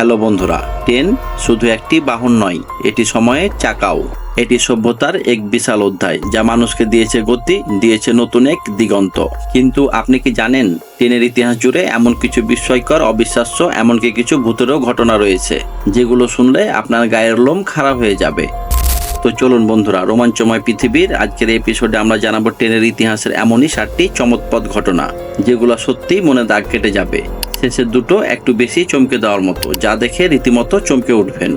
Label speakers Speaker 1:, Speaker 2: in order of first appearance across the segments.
Speaker 1: Hello বন্ধুরা train শুধু একটি বাহন নয়, এটি সময়ের চাকাও। এটি সভ্যতার এক বিশাল অধ্যায়, যা মানুষকে দিয়েছে গতি, দিয়েছে নতুন এক দিগন্ত। কিন্তু আপনি কি জানেন ট্রেনের ইতিহাস জুড়ে এমন কিছু বিস্ময়কর, অবিশ্বাস্য, এমনকি কিছু ভূতেরও ঘটনা রয়েছে, যেগুলো শুনলে আপনার গায়ের লোম খারাপ হয়ে যাবে। তো চলুন বন্ধুরা, রোমাঞ্চময় পৃথিবীর আজকের এপিসোডে আমরা জানাব ট্রেনের ইতিহাসের এমনই সাতটি চমৎপদ ঘটনা, যেগুলো সত্যিই মনে দাগ কেটে যাবে। শেষের দুটো, একটু বেশি চমকে দেওয়ার মতো, যা দেখে রীতিমতো চমকে উঠবেন।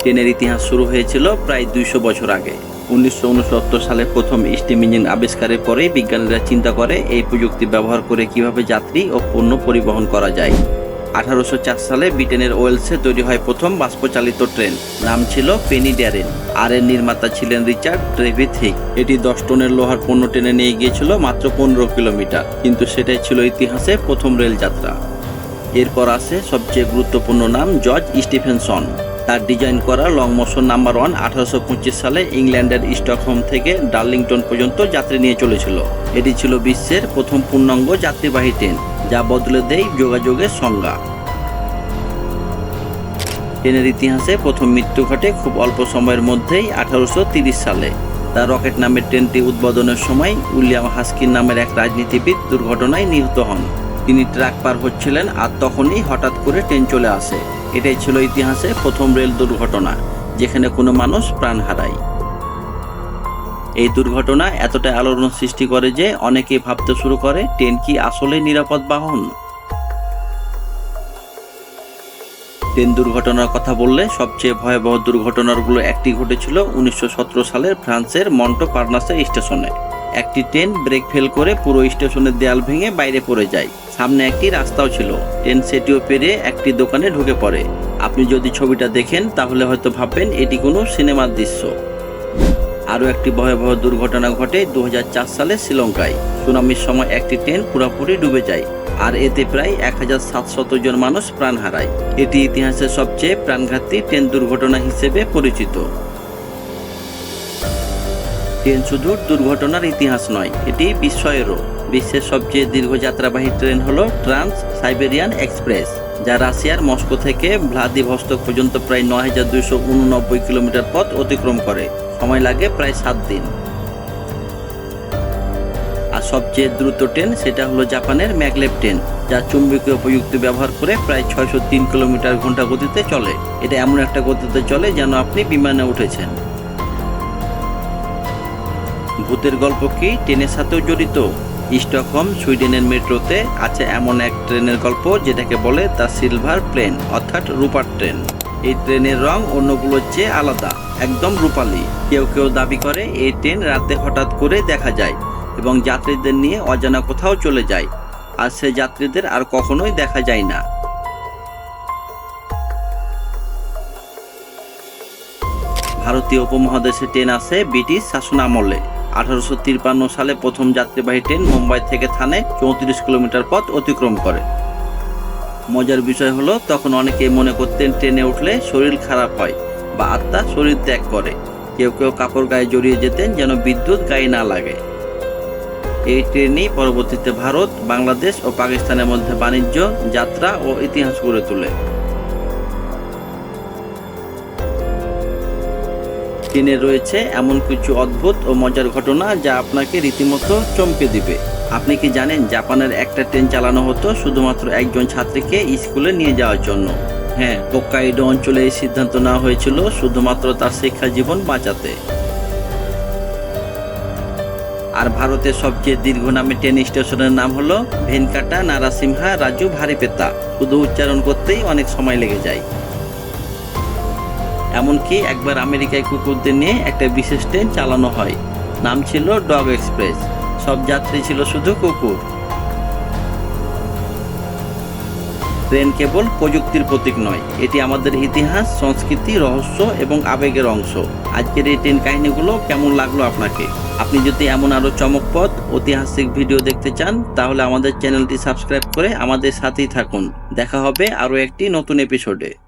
Speaker 1: ট্রেনের ইতিহাস শুরু হয়েছিল প্রায় দুইশো বছর আগে। উনিশশো উনসত্তর সালে প্রথম স্টিম ইঞ্জিন আবিষ্কারের পরেই বিজ্ঞানীরা চিন্তা করে এই প্রযুক্তি ব্যবহার করে কীভাবে যাত্রী ও পণ্য পরিবহন করা যায়। আঠারোশো চার সালে ব্রিটেনের ওয়েলসে তৈরি হয় প্রথম বাষ্পচালিত ট্রেন। নাম ছিল পেনি ড্যারেন আর এর নির্মাতা ছিলেন রিচার্ড ট্রেভিথিক এটি দশ টনের লোহার পণ্য টেনে নিয়ে গিয়েছিল মাত্র পনেরো কিলোমিটার। কিন্তু সেটাই ছিল ইতিহাসে প্রথম রেল যাত্রা এরপর আসে সবচেয়ে গুরুত্বপূর্ণ নাম জর্জ স্টিফেনসন। তার ডিজাইন করা লং মোশন নাম্বার ওয়ান আঠারোশো পঁচিশ সালে ইংল্যান্ডের স্টকহোম থেকে ডার্লিংটন পর্যন্ত যাত্রী নিয়ে চলেছিল। এটি ছিল বিশ্বের প্রথম পূর্ণাঙ্গ যাত্রীবাহী ট্রেন, যা বদলে দেয় যোগাযোগের সংজ্ঞা। ট্রেনের ইতিহাসে প্রথম মৃত্যু ঘটে খুব অল্প সময়ের মধ্যেই আঠারোশো সালে। তার রকেট নামের ট্রেনটি উদ্বোধনের সময় উইলিয়াম হাস্কিন নামের এক রাজনীতিবিদ দুর্ঘটনায় নিহত হন। তিনি ট্রাক পার হচ্ছিলেন আর তখনই হঠাৎ করে ট্রেন চলে আসে। এটাই ছিল ইতিহাসে প্রথম রেল দুর্ঘটনা, যেখানে কোনো মানুষ প্রাণ হারায়। এই দুর্ঘটনা এতটাই আলোড়ন সৃষ্টি করে যে অনেকে ভাবতে শুরু করে, ট্রেন কি আসলে নিরাপদ বাহন? ট্রেন দুর্ঘটনার কথা বললে সবচেয়ে ভয়াবহ দুর্ঘটনাগুলো একটি ঘটেছিল উনিশশো সতেরো সালের ফ্রান্সের মন্টো পার্নাসের স্টেশনে। একটি ট্রেন ব্রেক ফেল করে পুরো স্টেশনের দেয়াল ভেঙে বাইরে পড়ে যায়। সামনে একটি রাস্তাও ছিল। ট্রেন সেটিও পেরিয়ে একটি দোকানে ঢুকে পড়ে। আপনি যদি ছবিটা দেখেন, তাহলে হয়তো ভাববেন এটি কোনো সিনেমার দৃশ্য। আরও একটি ভয়াবহ দুর্ঘটনা ঘটে দু হাজার চার সালে শ্রীলঙ্কায়। সুনামির সময় একটি ট্রেন পুরোপুরি ডুবে যায়, আর এতে প্রায় এক হাজার জন মানুষ প্রাণ হারায়। এটি ইতিহাসের সবচেয়ে প্রাণঘাতী ট্রেন দুর্ঘটনা হিসেবে পরিচিত। ট্রেন শুধু দুর্ঘটনার ইতিহাস নয়, এটি বিস্ময়েরও। বিশ্বের সবচেয়ে দীর্ঘ যাত্রাবাহী ট্রেন হল ট্রান্স সাইবেরিয়ান এক্সপ্রেস, যা রাশিয়ার মস্কো থেকে ভ্লাদিভস্তক পর্যন্ত প্রায় নয় হাজার দুইশো উননব্বই কিলোমিটার পথ অতিক্রম করে। সময় লাগে প্রায় সাত দিন। আর সবচেয়ে দ্রুত ট্রেন সেটা হলো জাপানের ম্যাগলেভ ট্রেন, যা চুম্বকীয় প্রযুক্তি ব্যবহার করে প্রায় ছয়শো তিন কিলোমিটার ঘণ্টা গতিতে চলে। এটা এমন একটা গতিতে চলে যেন আপনি বিমানে উঠেছেন। ভূতের গল্প কি? ট্রেনের সাথেও জড়িত। স্টকহোম, সুইডেনের মেট্রোতে আছে এমন এক ট্রেনের গল্প যেটাকে বলে দ্য সিলভার প্লেন, অর্থাৎ রূপার ট্রেন। এই ট্রেনের রং অন্যগুলোর চেয়ে আলাদা, একদম রূপালি। কেউ কেউ দাবি করে এই ট্রেন রাতে হঠাৎ করে দেখা যায় এবং যাত্রীদের নিয়ে অজানা কোথাও চলে যায়, আর সে যাত্রীদের আর কখনোই দেখা যায় না। ভারতীয় উপমহাদেশে ট্রেন আসে ব্রিটিশ শাসন আমলে আঠারোশো তিপ্পান্ন সালে প্রথম যাত্রীবাহী ট্রেন মুম্বাই থেকে থানে চৌত্রিশ কিলোমিটার পথ অতিক্রম করে। মজার বিষয় হলো, তখন অনেকেই মনে করতেন ট্রেনে উঠলে শরীর খারাপ হয় বা আত্মা শরীর ত্যাগ করে। কেউ কেউ কাপড় গায়ে জড়িয়ে যেতেন যেন বিদ্যুৎ গায়ে না লাগে। এই ট্রেনই পরবর্তীতে ভারত, বাংলাদেশ ও পাকিস্তানের মধ্যে বাণিজ্য, যাত্রা ও ইতিহাস গড়ে তোলে। ট্রেনে রয়েছে এমন কিছু অদ্ভুত ও মজার ঘটনা যা আপনাকে রীতিমতো চমকে দিবে। আপনি কি জানেন জাপানের একটা ট্রেন চালানো হতো শুধুমাত্র একজন ছাত্রীকে স্কুলে নিয়ে যাওয়ার জন্য? হ্যাঁ হোক্কাইডো অঞ্চলে এই সিদ্ধান্ত নেওয়া হয়েছিল শুধুমাত্র তার শিক্ষা জীবন বাঁচাতে। আর ভারতের সবচেয়ে দীর্ঘ নামে ট্রেন স্টেশনের নাম হলো ভেনকাটা নারাসিমহা রাজু ভারিপেতা। শুধু উচ্চারণ করতেই অনেক সময় লেগে যায়। এমনকি একবার আমেরিকায় কুকুরদের নিয়ে একটা বিশেষ ট্রেন চালানো হয়। নাম ছিল ডগ এক্সপ্রেস। সব যাত্রী ছিল শুধু কুকুর। ট্রেন কেবল প্রযুক্তির প্রতীক নয়, এটি আমাদের ইতিহাস, সংস্কৃতি, রহস্য এবং আবেগের অংশ। আজকের এই ট্রেন কাহিনীগুলো কেমন লাগল আপনাকে? আপনি যদি এমন আরও চমকপদ, ঐতিহাসিক ভিডিও দেখতে চান, তাহলে আমাদের চ্যানেলটি সাবস্ক্রাইব করে আমাদের সাথেই থাকুন। দেখা হবে আরও একটি নতুন এপিসোডে।